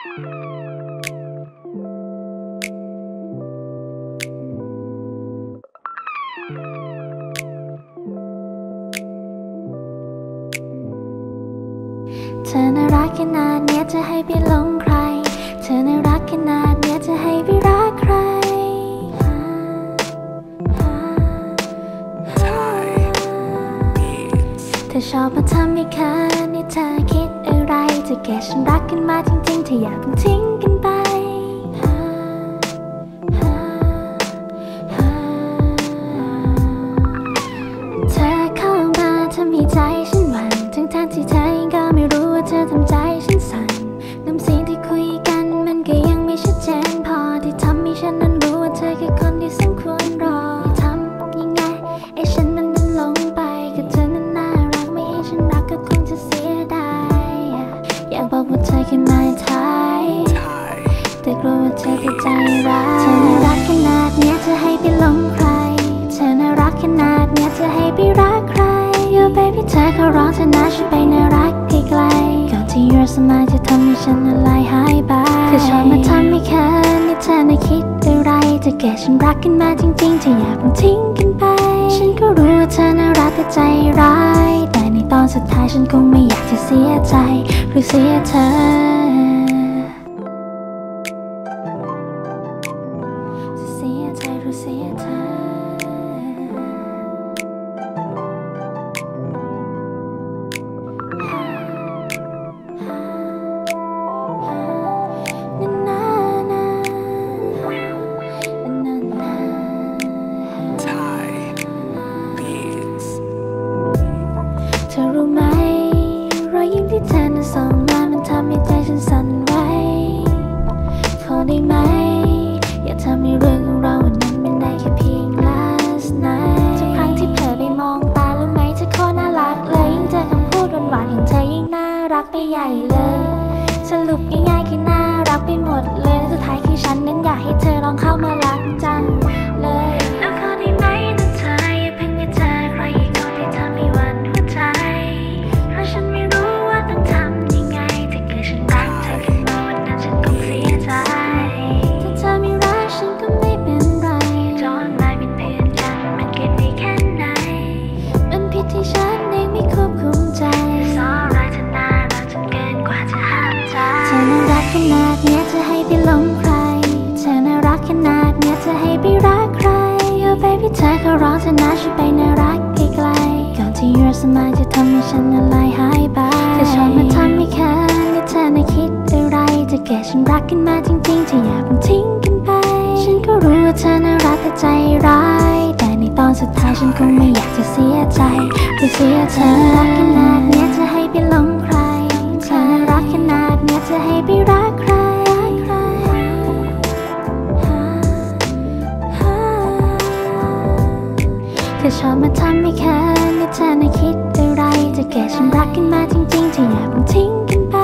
เธอน่ารักขนาดเนี้ยจะให้ไปหลงใคร เธอน่ารักขนาดเนี้ยจะให้ไปรักใคร เธอชอบมาทำให้เคินนี่เธอคิด จะแก่ฉันรักกันมาจริงๆเธออยากเพิ่งทิ้งกันไป ว่าเธอคือมาทายแต่กลัวว่าเธอจะใจร้ายเธอน่ารักขนาดเนี้ยจะให้ไปหลงใคร เธอน่ารักขนาดเนี้ยจะให้ไปรักใคร Yo baby เธอเขาร้องเธอนะฉันไปน่ารักไกลๆก่อนที่ your smile จะทำให้ฉันละลายหายไปเธอชอบมาทำให้เคินนี่เธอน่ะคิดอะไรจะแก่ฉันรักกันมาจริงๆเธออยากเพิ่งทิ้งกันไป ฉันก็รู้ว่าเธอน่ารักแต่ใจร้าย ตอนสุดท้ายฉันคงไม่อยากจะเสียใจ หรือเสียเธอจะเสียใจหรือเสียเธอ มที่เธอนั้นส่งมามันทำให้ใจฉันสั่นไหวขอได้ไหม อย่าทำให้เรื่องของเราวันนั้นเป็นได้แค่เพียง last night ทุกครั้งที่เผลอไปมองตารู้ไหมเธอโคตรน่ารักเลยยิ่งเจอคำพูดหวานๆของเธอยิ่งน่ารักไปใหญ่เลยสรุปง่ายๆคือน่ารักไปหมด ขนาดเนี้ยจะให้ไปหลงใคร เธอน่ารักขนาดเนี้ยจะให้ไปรักใคร Yo baby เธอเขาร้องเธอนะฉันไปน่ารักไกลๆก่อนที่ your smile จะทำให้ฉันละลายหายไปเธอชอบมาทำให้เคินนี่เธอน่ะคิดอะไรจะแก่ฉันรักกันมาจริงๆเธออย่าเพิ่งทิ้งกันไป ฉันก็รู้ว่าเธอน่ารักแต่ใจร้าย แต่ในตอนสุดท้ายฉันคงไม่อยากจะเสียใจหรือเสียเธอรักขนาดเนี้ยจะให้ไปหลงใคราดเนี้ยจะให้ไปรักใครเธอชอบมาทำให้แค้นนี่เธอน่ะคิดอะไรจะแก่ฉันรักกันมาจริงๆเธออย่าเพิ่งทิ้งกันไป